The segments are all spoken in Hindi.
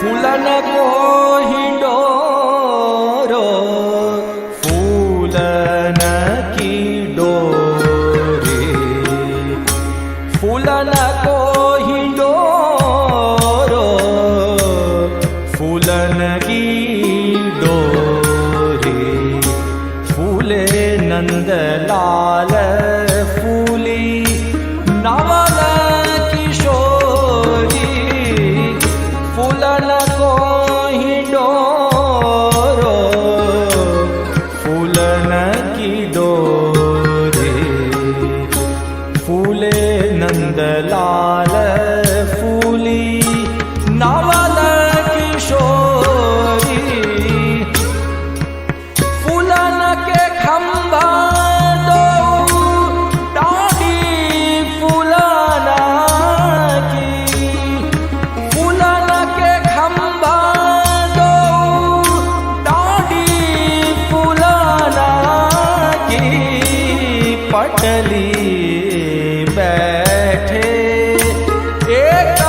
ફૂલને કોહિડો રો ફૂલન કીડો રે. ફૂલન કોહિડો રો ફૂલન કીડો રે. ફૂલે નંદલાલ नंदलाल फूली, नवल किशोरी। फूलन के खंभा दो डाढ़ी फूलना की। फूलन के खंभा दो डाढ़ी फूलना की। पटली બેઠે એક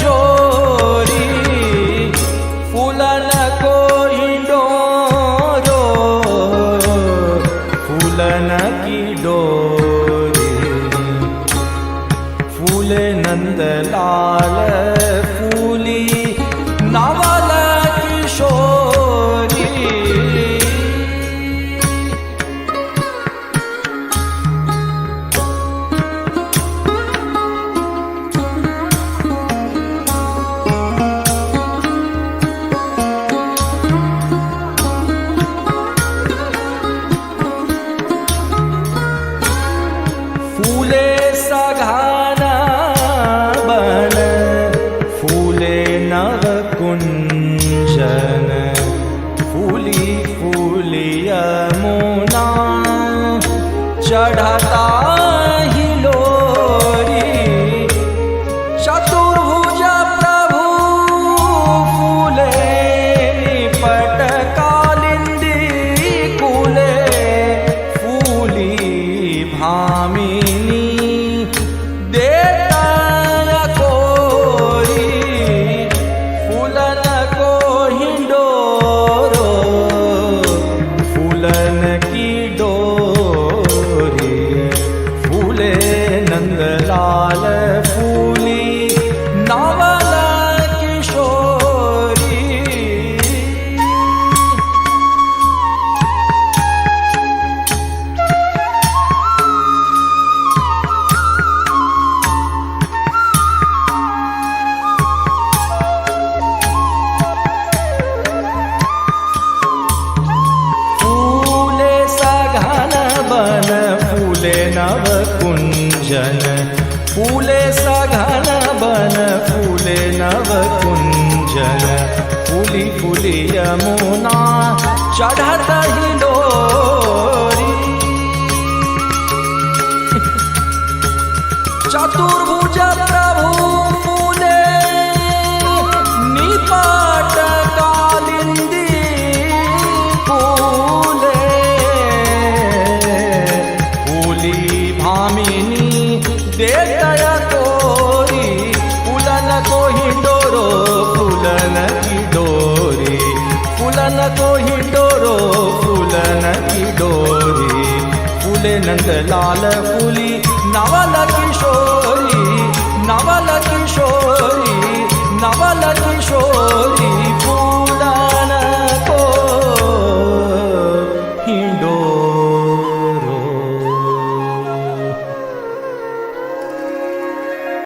જોરી ફૂલન કોઈ ડોરો ફૂલન કી ડોરી ફૂલે નંદલાલ ફૂલી નવા चढ़ता ही लोरी चतुर्भुज प्रभु फूले निपट कालिंदी कुले फूली भामिनी कुंजन। फूले सघन बन फूले नव कुंजन फूली फूली यमुना चढ़त ही लोरी चतुर्भुज देतय तोरी फूलन को ही डोरो फूलन की डोरी फूलन को ही डोरो फूलन की डोरी फूले नंद लाल फूली नवल किशोरी नवल किशोरी नवल किशोरी